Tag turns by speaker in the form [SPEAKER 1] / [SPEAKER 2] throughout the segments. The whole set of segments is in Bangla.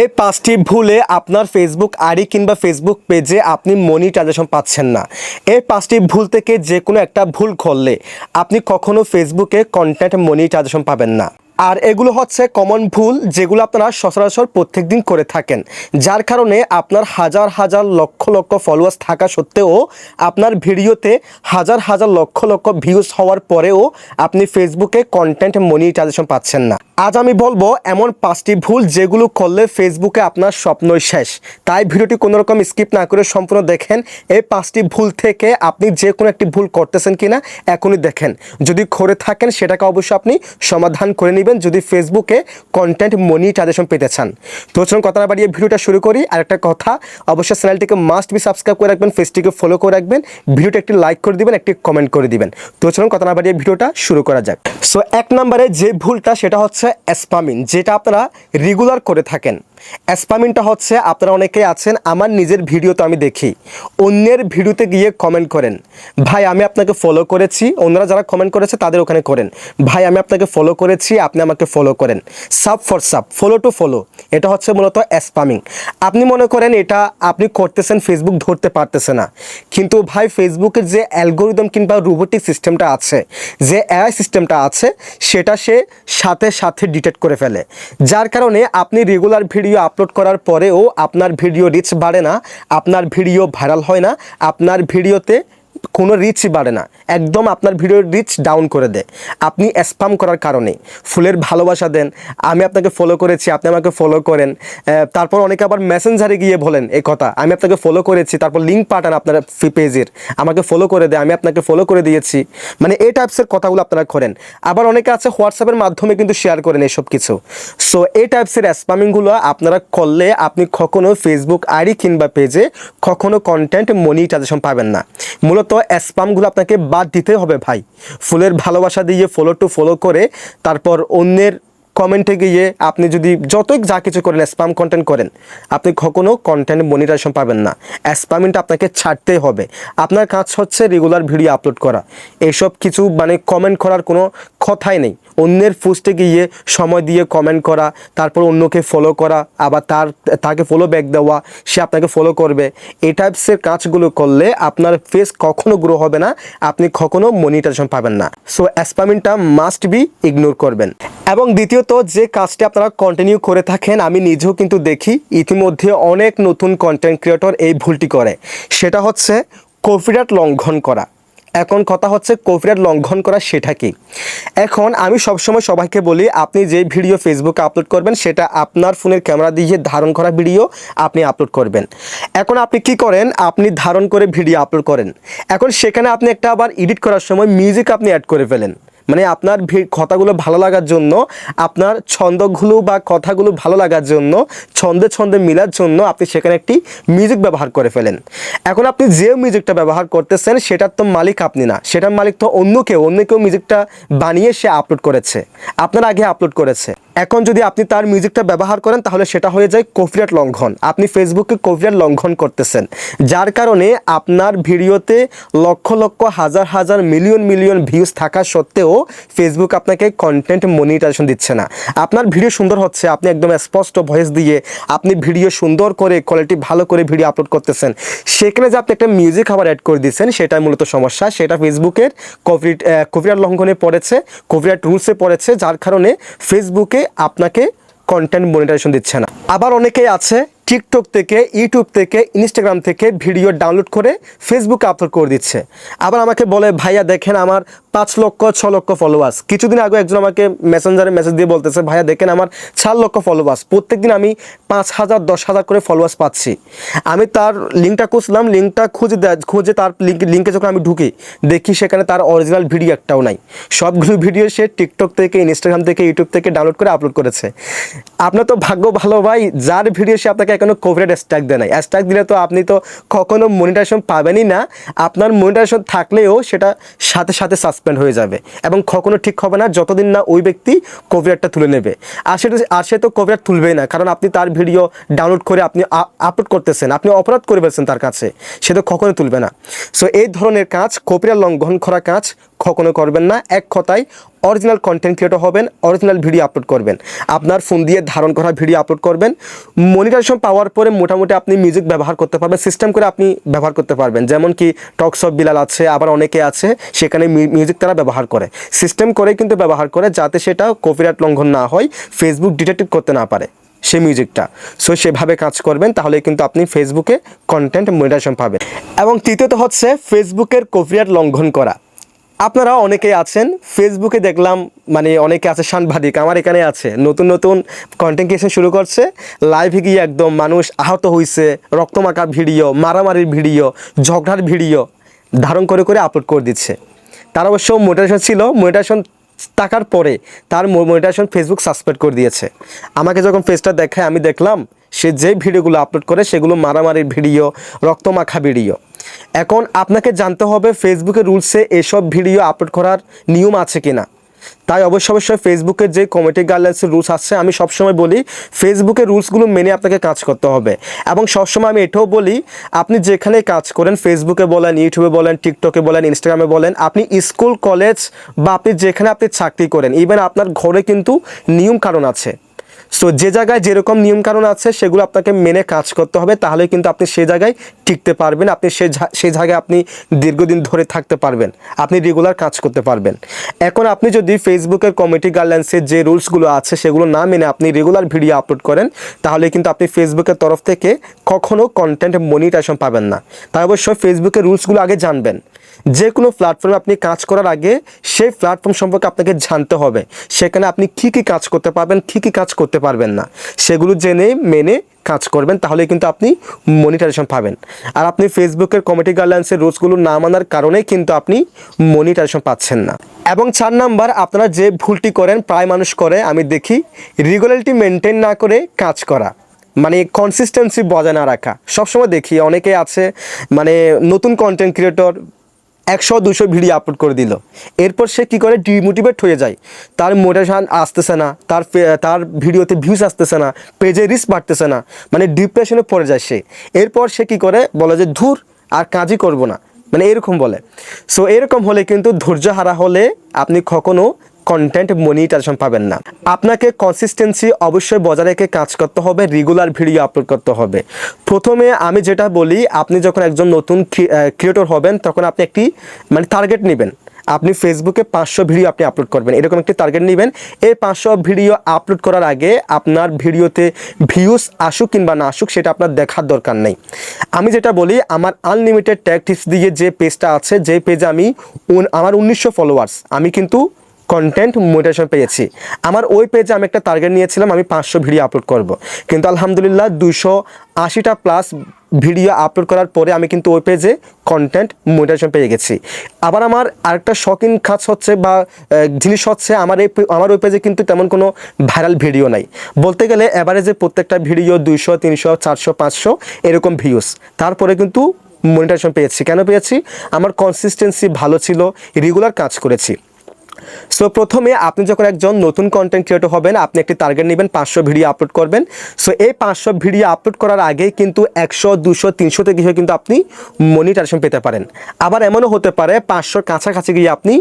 [SPEAKER 1] এই পাঁচটি ভুলে আপনার ফেসবুক আইডি কিংবা ফেসবুক পেজে আপনি মনি মনিটাইজেশন পাচ্ছেন না। এই পাঁচটি ভুল থেকে যে কোনো একটা ভুল করলে আপনি কখনো ফেসবুকে কন্ট্যাক্ট মনি মনিটাইজেশন পাবেন না। আর এগুলো হচ্ছে কমন ভুল যেগুলো আপনারা সচরাচর প্রত্যেক দিন করে থাকেন। যার কারণে আপনার হাজার হাজার লক্ষ লক্ষ ফলোয়ার্স থাকা সত্ত্বেও আপনার ভিডিওতে হাজার হাজার লক্ষ লক্ষ ভিউজ হওয়ার পরেও আপনি ফেসবুকে কন্টেন্ট মনিটাইজেশন পাচ্ছেন না। আজ আমি বলব এমন পাঁচটি ভুল যেগুলো করলে ফেসবুকে আপনার স্বপ্নই শেষ। তাই ভিডিওটি কোনো রকম স্কিপ না করে সম্পূর্ণ দেখেন। এই পাঁচটি ভুল থেকে আপনি যে কোনো একটি ভুল করতেছেন কিনা এখনই দেখেন। যদি করে থাকেন সেটাকে অবশ্যই আপনি সমাধান করে নেবেন। যদি ফেসবুকে কন্টেন্ট মনিটাইজেশন পেতে চান। তো চলুন কথা না বাড়িয়ে ভিডিওটা শুরু করি। আর একটা কথা, অবশ্যই চ্যানেলটিকে মাস্ট বি সাবস্ক্রাইব করে রাখবেন ফেসটিকে ফলো করে রাখবেন ভিডিওটা একটি লাইক করে দিবেন, একটি কমেন্ট করে দিবেন। তো চলুন কথা না বাড়িয়ে ভিডিওটা শুরু করা যাক। সো এক নম্বরে যে ভুলটা সেটা হচ্ছে স্পামিন যেটা আপনারা রেগুলার করে থাকেন। স্পামিনটা হচ্ছে, আপনারা অনেকেই আছেন, আমার নিজের ভিডিও তো আমি দেখি। অন্যের ভিডিওতে গিয়ে কমেন্ট করেন। ভাই, আমি আপনাকে ফলো করেছি। অন্যরা যারা কমেন্ট করেছে, তাদের ওখানে করেন। ভাই, আমি আপনাকে ফলো করেছি, আপনি আমাকে ফলো করেন। Sub for sub follow to follow এটা হচ্ছে মূলত অ্যাসপামিং আপনি মনে করেন এটা আপনি করতেছেন ফেসবুক ধরতে পারতেছে না। কিন্তু ভাই ফেসবুকের যে অ্যালগোরিদম কিংবা রোবোটিক সিস্টেমটা আছে, যে এআই সিস্টেমটা আছে, সেটা সে সাথে সাথে ডিটেক্ট করে ফেলে। যার কারণে আপনি রেগুলার ভিডিও আপলোড করার পরেও আপনার ভিডিও রিচ বাড়ে না, আপনার ভিডিও ভাইরাল হয় না, আপনার ভিডিওতে কোনো রিচই বাড়ে না। একদম আপনার ভিডিওর রিচ ডাউন করে দেয়। আপনি স্প্যাম করার কারণে। ফুলের ভালোবাসা দেন। আমি আপনাকে ফলো করেছি, আপনি আমাকে ফলো করেন। তারপর অনেকে আবার মেসেঞ্জারে গিয়ে বলেন এই কথা, আমি আপনাকে ফলো করেছি, তারপর লিঙ্ক পাঠান আপনার পেজের আমাকে ফলো করে দেয় আমি আপনাকে ফলো করে দিয়েছি। মানে এই টাইপসের কথাগুলো আপনারা করেন। আবার অনেকে আছে হোয়াটসঅ্যাপের মাধ্যমে কিন্তু শেয়ার করেন এইসব কিছু। সো এই টাইপসের স্প্যামিংগুলো আপনারা করলে আপনি কখনো ফেসবুক আইডি কিংবা পেজে কখনো কন্টেন্ট মনিটাইজেশন পাবেন না। মূলত স্প্যামগুলো আপনাকে বাদ দিতে হবে ভাই। ফুলের ভালোবাসা দিয়ে ফলো টু ফলো করে তারপর অন্যের কমেন্টে গিয়ে আপনি যদি যতই যা কিছু করেন স্প্যাম কন্টেন্ট করেন, আপনি কখনো কন্টেন্ট মনিটাইজেশন পাবেন না। স্প্যামিংটা আপনাকে ছাড়তেই হবে। আপনার কাজ হচ্ছে রেগুলার ভিডিও আপলোড করা। এইসব কিছু মানে কমেন্ট করার কোনো কথাই নেই। অন্যের পোস্টে গিয়ে সময় দিয়ে কমেন্ট করা, তারপর অন্যকে ফলো করা, আবার তার, তাকে ফলো ব্যাক দেওয়া, সে আপনাকে ফলো করবে। এই টাইপসের কাজগুলো করলে আপনার ফেস কখনো গ্রো হবে না, আপনি কখনো মনিটাইজেশন পাবেন না। সো স্প্যামিংটা মাস্ট বি ইগনোর করবেন। এবং দ্বিতীয়ত যে কাজটি আপনারা কন্টিনিউ করে থাকেন, আমি নিজেও কিন্তু দেখি ইতিমধ্যে অনেক নতুন কন্টেন্ট ক্রিয়েটর এই ভুলটি করে। সেটা হচ্ছে কপিরাইট লঙ্ঘন করা। এখন কথা হচ্ছে কপিরাইট লঙ্ঘন করা সেটা কি? এখন আমি সবসময় সবাইকে বলি, আপনি যে ভিডিও ফেসবুকে আপলোড করবেন, সেটা আপনার ফোনের ক্যামেরা দিয়ে ধারণ করা ভিডিও আপনি আপলোড করবেন। এখন আপনি কি করেন? আপনি ধারণ করে ভিডিও আপলোড করেন। এখন সেখানে আপনি একটা আবার এডিট করার সময় মিউজিক আপনি অ্যাড করে ফেলেন। মানে আপনার কথাগুলো ভালো লাগার জন্য, আপনার ছন্দগুলো বা কথাগুলো ভালো লাগার জন্য, ছন্দে ছন্দে মিলার জন্য আপনি সেখানে একটি মিউজিক ব্যবহার করে ফেলেন। এখন আপনি যে মিউজিকটা ব্যবহার করতেছেন, সেটার তো মালিক আপনি না। সেটার মালিক তো অন্য কেউ অন্য কেউ মিউজিকটা বানিয়ে সে আপলোড করেছে। আপনার আগে আপলোড করেছে। এখন যদি আপনি তার মিউজিকটা ব্যবহার করেন, তাহলে সেটা হয়ে যায় কপিরাইট লঙ্ঘন। আপনি ফেসবুকে কপিরাইট লঙ্ঘন করতেছেন। যার কারণে আপনার ভিডিওতে লক্ষ লক্ষ, হাজার হাজার মিলিয়ন মিলিয়ন ভিউজ থাকা সত্ত্বেও ফেসবুক আপনাকে কন্টেন্ট মনিটাইজেশন দিচ্ছে না। আপনার ভিডিও সুন্দর হচ্ছে, আপনি একদম স্পষ্ট ভয়েস দিয়ে আপনি ভিডিও সুন্দর করে কোয়ালিটি ভালো করে ভিডিও আপলোড করতেছেন। সেখানে যে আপনি একটা মিউজিক আবার অ্যাড করে দিচ্ছেন, সেটাই মূলত সমস্যা। সেটা ফেসবুকের কপিরাইট কপিরাইট লঙ্ঘনে পড়েছে কপিরাইট রুলসে পড়েছে, যার কারণে ফেসবুকে আপনাকে কন্টেন্ট মনিটাইজেশন দিচ্ছে না। আবার অনেকেই আছে টিকটক থেকে ইউটিউব থেকে ইনস্টাগ্রাম থেকে ভিডিও ডাউনলোড করে ফেসবুকে আপলোড করে দিচ্ছে। আবার আমাকে বলে, ভাইয়া, দেখেন আমার পাঁচ লক্ষ, ছ লক্ষ ফলোয়ার্স কিছুদিন আগে একজন আমাকে মেসেঞ্জারে মেসেজ দিয়ে বলতেছে, ভাইয়া, দেখেন আমার চার লক্ষ ফলোয়ার্স প্রত্যেকদিন আমি পাঁচ হাজার, দশ হাজার করে ফলোয়ার্স পাচ্ছি। আমি তার লিঙ্কটা খুঁজলাম লিঙ্কটা খুঁজে খুঁজে তার লিঙ্ক লিঙ্কে যখন আমি ঢুকি, দেখি সেখানে তার অরিজিনাল ভিডিও একটাও নাই। সবগুলো ভিডিও সে টিকটক থেকে ইনস্টাগ্রাম থেকে ইউটিউব থেকে ডাউনলোড করে আপলোড করেছে। আপনার তো ভাগ্য ভালো ভাই, যার ভিডিও সে আপনাকে এখনও কোভিড স্ট্যাক দেয় নাই। স্ট্যাক দিলে তো আপনি তো কখনো মনিটাইজেশন পাবেনই না। আপনার মনিটাইজেশন থাকলেও সেটা সাথে সাথে সাসপেন্ড হয়ে যাবে। এবং কখনো ঠিক হবে না যতদিন না ওই ব্যক্তি কোভিডটা তুলে নেবে। আর সেটা আর সে তো কোভিড তুলবেই না। কারণ আপনি তার ভিডিও ডাউনলোড করে আপনি আপলোড করতেছেন। আপনি অপরাধ করে তার কাছে। সে তো কখনো তুলবে না। সো এই ধরনের কাজ কপিরাইট লঙ্ঘন করা কাজ কখনো করবেন না, এক কথায় অরিজিনাল কন্টেন্ট ক্রিয়েটর হবেন অরিজিনাল ভিডিও আপলোড করবেন। আপনার ফোন দিয়ে ধারণ করা ভিডিও আপলোড করবেন। মনিটাইজেশন পাওয়ার পরে মোটামুটি আপনি মিউজিক ব্যবহার করতে পারবেন সিস্টেম করে আপনি ব্যবহার করতে পারবেন। যেমন কি অফ বিলাল আছে, আবার অনেকে আছে, সেখানে মিউজিক তারা ব্যবহার করে। সিস্টেম করে কিন্তু ব্যবহার করে, যাতে সেটা কপিরাইট লঙ্ঘন না হয় ফেসবুক ডিটেক্টিভ করতে না পারে সে মিউজিকটা সো সেভাবে কাজ করবেন, তাহলে কিন্তু আপনি ফেসবুকে কন্টেন্ট মনিটাইজেশন পাবেন। এবং তৃতীয়ত হচ্ছে ফেসবুকের কপিরাইট লঙ্ঘন করা। আপনারা অনেকেই আছেন ফেসবুকে দেখলাম মানে অনেকে আছে সাংবাদিক, আমার এখানে আছে, নতুন নতুন কন্টেন্ট ক্রিয়েশন শুরু করছে লাইভে গিয়ে একদম মানুষ আহত হয়েছে রক্তমাখা ভিডিও, মারামারির ভিডিও, ঝগড়ার ভিডিও ধারণ করে করে আপলোড করে দিচ্ছে। তার অবশ্য মোটিভেশন ছিল মোটিভেশন টাকার পরে তার মোটিভেশন ফেসবুক সাসপেন্ড করে দিয়েছে। আমাকে যখন ফেসটা দেখায়, আমি দেখলাম সে যে ভিডিওগুলো আপলোড করে সেগুলো মারামারির ভিডিও, রক্তমাখা ভিডিও। এখন আপনাকে জানতে হবে ফেসবুকের রুলসে এসব ভিডিও আপলোড করার নিয়ম আছে কিনা। তাই অবশ্য অবশ্যই ফেসবুকের যে কমিটি গাইডলাইন্সের রুলস আছে, আমি সবসময় বলি ফেসবুকের রুলসগুলো মেনে আপনাকে কাজ করতে হবে। এবং সবসময় আমি এটাও বলি, আপনি যেখানে কাজ করেন ফেসবুকে বলেন ইউটিউবে বলেন টিকটকে বলেন ইনস্টাগ্রামে বলেন, আপনি স্কুল কলেজ বা আপনি যেখানে আপনি চাকরি করেন ইভেন আপনার ঘরে কিন্তু নিয়ম কারণ আছে। সো যে জায়গায় যেরকম নিয়মকানুন আছে, সেগুলো আপনাকে মেনে কাজ করতে হবে তাহলে কিন্তু আপনি সে জায়গায় টিকতে পারবেন, আপনি সে সে জায়গায় আপনি দীর্ঘদিন ধরে থাকতে পারবেন, আপনি রেগুলার কাজ করতে পারবেন। এখন আপনি যদি ফেসবুকের কমিটি গাইডলাইন্সের যে রুলসগুলো আছে, সেগুলো না মেনে আপনি রেগুলার ভিডিও আপলোড করেন, তাহলে কিন্তু আপনি ফেসবুকের তরফ থেকে কখনও কন্টেন্ট মনিটাইজেশন পাবেন না। তাই অবশ্যই ফেসবুকের রুলসগুলো আগে জানবেন। যে কোনো প্ল্যাটফর্মে আপনি কাজ করার আগে সেই প্ল্যাটফর্ম সম্পর্কে আপনাকে জানতে হবে। সেখানে আপনি কী কী কাজ করতে পারবেন, কী কী কাজ করতে পারবেন না। সেগুলো জেনে, মেনে কাজ করবেন তাহলে কিন্তু আপনি মনিটাইজেশন পাবেন। আর আপনি ফেসবুকের কমিটি গাইডলাইন্সের রুলসগুলো না মানার কারণে কিন্তু আপনি মনিটাইজেশন পাচ্ছেন না। এবং চার নাম্বার, আপনারা যে ভুলটি করেন, প্রায় মানুষ করে, আমি দেখি রেগুলারিটি মেনটেন না করে কাজ করা। মানে কনসিস্টেন্সি বজায় না রাখা। সবসময় দেখি, অনেকে আছে মানে নতুন কন্টেন্ট ক্রিয়েটর একশো দুশো ভিডিও আপলোড করে দিল। এরপর সে কি করে ডিমোটিভেট হয়ে যায়। তার মোটিভেশান আসতেছে না, তার তার ভিডিওতে ভিউজ আসতেছে না পেজে রিস্ক বাড়তেছে না মানে ডিপ্রেশনে পড়ে যায় সে। এরপর সে কি করে? বলে যে, ধুর, আর কাজই করব না। মানে এরকম বলে। সো এরকম হলে কিন্তু ধৈর্য হারা হলে আপনি কখনো কন্টেন্ট মনিটাইজেশন পাবেন না। আপনাকে কনসিস্টেন্সি অবশ্যই বজায় রেখে কাজ করতে হবে রেগুলার ভিডিও আপলোড করতে হবে। প্রথমে আমি যেটা বলি, আপনি যখন একজন নতুন ক্রিয়েটর হবেন, তখন আপনি একটি মানে টার্গেট নেবেন। আপনি ফেসবুকে পাঁচশো ভিডিও আপনি আপলোড করবেন। এরকম একটি টার্গেট নেবেন। এই পাঁচশো ভিডিও আপলোড করার আগে আপনার ভিডিওতে ভিউস আসুক কিংবা না আসুক, সেটা আপনার দেখার দরকার নেই। আমি যেটা বলি, আমার আনলিমিটেড ট্যাগ দিয়ে যে পেজটা আছে, যে পেজে আমি আমার উনিশশো ফলোয়ার্স আমি কিন্তু কন্টেন্ট মোটিভেশন পেয়েছি। আমার ওই পেজে আমি একটা টার্গেট নিয়েছিলাম, আমি পাঁচশো ভিডিও আপলোড করব। কিন্তু আলহামদুলিল্লাহ দুশো আশিটা প্লাস ভিডিও আপলোড করার পরে আমি কিন্তু ওই পেজে কন্টেন্ট মোটিভেশন পেয়ে গেছি। আবার আমার আরেকটা শখিন কাজ হচ্ছে বা জিনিস হচ্ছে আমার এই আমার ওই পেজে কিন্তু তেমন কোনো ভাইরাল ভিডিও নাই। বলতে গেলে অ্যাভারেজে প্রত্যেকটা ভিডিও দুইশো, তিনশো, চারশো, পাঁচশো এরকম ভিউস তারপরে কিন্তু মনিটাইজেশন পেয়েছি। কেন পেয়েছি? আমার কনসিস্টেন্সি ভালো ছিল রেগুলার কাজ করেছি। সো প্রথমে আপনি যখন একজন নতুন কন্টেন্ট ক্রিয়েটর হবেন, আপনি একটি টার্গেট নেবেন, পাঁচশো ভিডিও আপলোড করবেন। সো এই পাঁচশো ভিডিও আপলোড করার আগে কিন্তু একশো, দুশো তিনশোতে গিয়ে কিন্তু আপনি মনিটাইজেশন পেতে পারেন। আবার এমনও হতে পারে, পাঁচশোর কাছাকাছি গিয়ে আপনি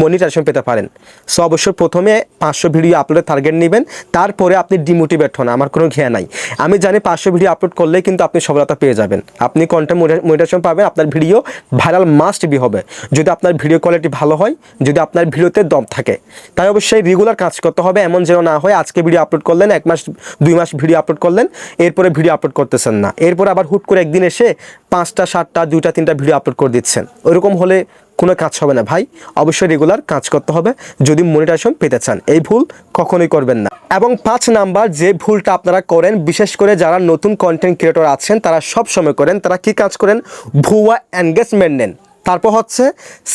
[SPEAKER 1] মনিটাইজেশন পেতে পারেন। সো অবশ্যই প্রথমে পাঁচশো ভিডিও আপলোডের টার্গেট নেবেন, তারপরে আপনি ডিমোটিভেট হন, আমার কোনো ঘেয়া নাই। আমি জানি পাঁচশো ভিডিও আপলোড করলে কিন্তু আপনি সফলতা পেয়ে যাবেন। আপনি কন্টেন্ট মনিটাইজেশন পাবেন, আপনার ভিডিও ভাইরাল মাস্ট বি হবে। যদি আপনার ভিডিও কোয়ালিটি ভালো হয়, যদি আপনার ভিডিওতে দম থাকে। তাই অবশ্যই রেগুলার কাজ করতে হবে, এমন যেন না হয় আজকে ভিডিও আপলোড করলেন, এক মাস, দুই মাস ভিডিও আপলোড করলেন, এরপরে ভিডিও আপলোড করতেছেন না। এরপর আবার হুট করে একদিন এসে পাঁচটা, সাতটা, দুইটা, তিনটা ভিডিও আপলোড করে দিচ্ছেন। ওরকম হলে কোনো কাজ হবে না ভাই। অবশ্যই রেগুলার কাজ করতে হবে, যদি মনিটাইজেশন পেতে চান। এই ভুল কখনোই করবেন না। এবং পাঁচ নাম্বার, যে ভুলটা আপনারা করেন, বিশেষ করে যারা নতুন কন্টেন্ট ক্রিয়েটর আছেন, তারা সব সময় করেন, তারা কি কাজ করেন? ভুয়া এনগেজমেন্ট নেন। তারপর হচ্ছে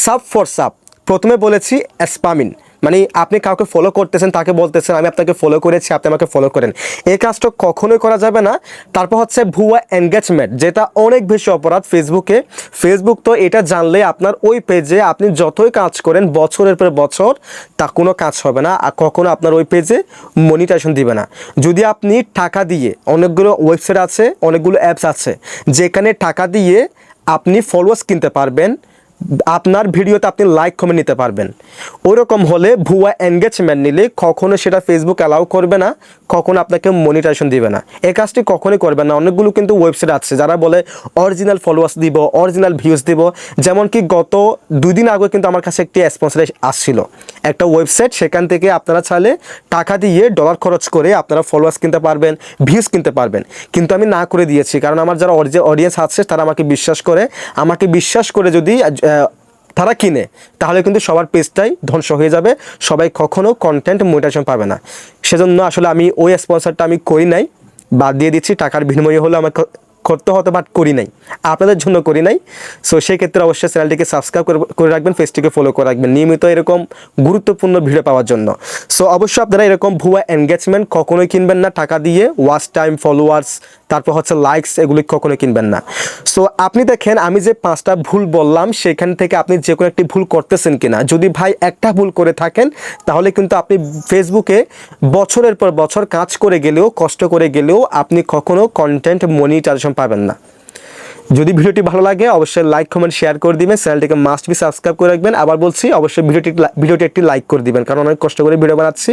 [SPEAKER 1] সাব ফর সাব প্রথমে বলেছি স্পামিন মানে আপনি কাউকে ফলো করতেছেন, তাকে বলতেছেন, আমি আপনাকে ফলো করেছি, আপনি আমাকে ফলো করেন। এই কাজটা কখনোই করা যাবে না। তারপর হচ্ছে ভুয়া এনগেজমেন্ট যেটা অনেক বেশি অপরাধ ফেসবুকে ফেসবুক তো এটা জানলে আপনার ওই পেজে আপনি যতই কাজ করেন, বছরের পর বছর, তা কোনো কাজ হবে না। আর কখনো আপনার ওই পেজে মনিটাইজেশন দিবে না। যদি আপনি টাকা দিয়ে, অনেকগুলো ওয়েবসাইট আছে, অনেকগুলো অ্যাপস আছে, যেখানে টাকা দিয়ে আপনি ফলোয়ার্স কিনতে পারবেন আপনার ভিডিওতে আপনি লাইক কমে নিতে পারবেন। ওরকম হলে ভুয়া এনগেজমেন্ট নিলে কখনো সেটা ফেসবুক অ্যালাউ করবে না, কখনো আপনাকে মনিটাইজেশন দিবে না। এই কাজটি কখনোই করবে না। অনেকগুলো কিন্তু ওয়েবসাইট আছে যারা বলে অরিজিনাল ফলোয়ার্স দিব অরিজিনাল ভিউজ দিব। যেমন কি গত দুই দিন আগে কিন্তু আমার কাছে একটি স্পন্সর আসছিল। একটা ওয়েবসাইট সেখান থেকে আপনারা চাইলে টাকা দিয়ে ডলার খরচ করে আপনারা ফলোয়ার্স কিনতে পারবেন ভিউজ কিনতে পারবেন। কিন্তু আমি না করে দিয়েছি, কারণ আমার যারা অডিয়েন্স আছে, তারা আমাকে বিশ্বাস করে। আমাকে বিশ্বাস করে যদি তারা কিনে, তাহলে কিন্তু সবার পেজটাই ধ্বংস হয়ে যাবে। সবাই কখনো কন্টেন্ট মোটিভেশন পাবে না। সেজন্য আসলে আমি ওই স্পন্সরটা আমি করি নাই। বাদ দিয়ে দিচ্ছি, টাকার বিনিময়ে হলে আমার করতে হতো বাট করি নাই। আপনাদের জন্য করি নাই। সো সেই ক্ষেত্রে অবশ্যই চ্যানেলটিকে সাবস্ক্রাইব করে- রাখবেন পেজটিকে ফলো করে রাখবেন। নিয়মিত এরকম গুরুত্বপূর্ণ ভিডিও পাওয়ার জন্য। সো অবশ্যই আপনারা এরকম ভুয়া এনগেজমেন্ট কখনোই কিনবেন না। টাকা দিয়ে ওয়াচ টাইম ফলোয়ার্স তারপর হচ্ছে লাইকস এগুলি কখনোই কিনবেন না। সো আপনি দেখেন, আমি যে পাঁচটা ভুল বললাম, সেখান থেকে আপনি যে কোনো একটি ভুল করতেছেন কিনা। যদি ভাই একটা ভুল করে থাকেন, তাহলে কিন্তু আপনি ফেসবুকে বছরের পর বছর কাজ করে গেলেও, কষ্ট করে গেলেও আপনি কখনো কন্টেন্ট মনিটাইজেশন পাবেন না। যদি ভিডিওটি ভালো লাগে, অবশ্যই লাইক কমেন্ট শেয়ার করে দিবেন। চ্যানেলটিকে মাস্ট বি সাবস্ক্রাইব করে রাখবেন। আবার বলছি, অবশ্যই ভিডিওটি ভিডিওটি একটি লাইক করে দিবেন, কারণ অনেক কষ্ট করে ভিডিও বানাচ্ছি।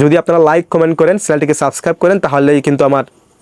[SPEAKER 1] যদি আপনারা লাইক কমেন্ট করেন চ্যানেলটিকে সাবস্ক্রাইব করেন, তাহলেই কিন্তু আমার